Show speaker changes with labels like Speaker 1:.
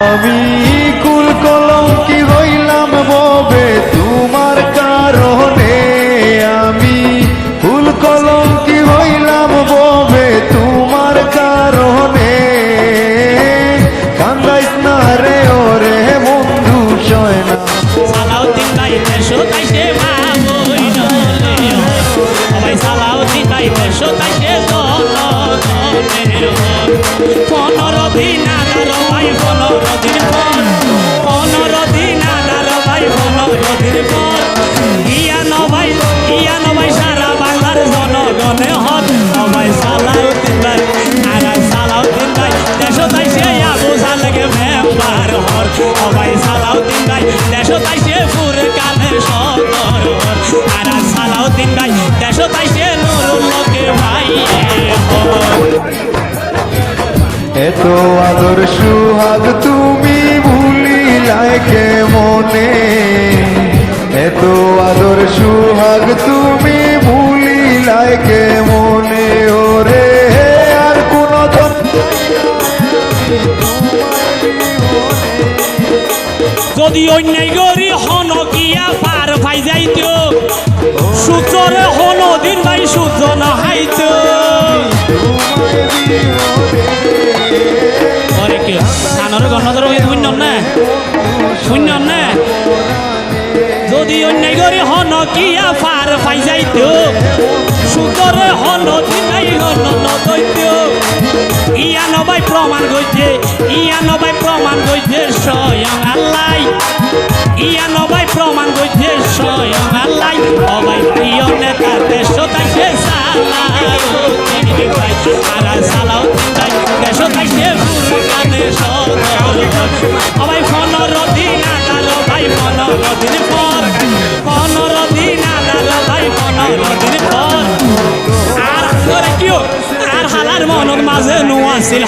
Speaker 1: আমি কুল কলঙ্কি হইলাম ববে, তোমার কারণে আমি কুল কলঙ্কি হইলাম ববে, তোমার কারণে। কান্দাইস না রে, ওরে বন্ধু সয় না
Speaker 2: ভাই দেশো তাই সে সবাই ভাই দেশো তাই সে পনেরো দিন আদার ভাই পনেরো দিন পর পনেরো দিন ভাই পনেরো দিন পর নবাই নবাই সারা বাংলার জনগণে হন সবাই সালাউদ্দিন ভাই আর সালাউদ্দিন ভাই, দেশো তাই সে আবু সালেকে মেম্বার হর। সবাই সালাউদ্দিন ভাই, দেশো তাই সে পুরে কানের সদর আর সালাউদ্দিন ভাই, দেশো তাই সে
Speaker 1: এত আদর সুহাগ তুমি ভুলিলাই কে মনে এত আদর সুহাগ তুমি ভুলিলাই কে মনে ওরে আর কোন
Speaker 2: যদি অন্যায় করি হন গিয়া পার পাই যাইতো সূর্যরে শূন্য না। যদি অন্যায় করি হন গিয়া পার পাই যাইতো সূর্যরে হন দিন ভাই হন নদৈত্য ইয়া নবাই প্রমাণ করছে ইয়া নবাই প্রমাণ করছে স্বয়ং আল্লাহ। ইয়া নবাই প্রমাণ করছে স্বয়ং আল্লাহ। অবাই প্রিয় নেতা, দেশ তাই সে সালা সালাও তাই দেশ তাই সে পনেরো দিন পর, পনেরো দিন আদালো ভাই, পনেরো দিন পর। আর কিয় আর হালার মনের মাঝে নোয়া ছিল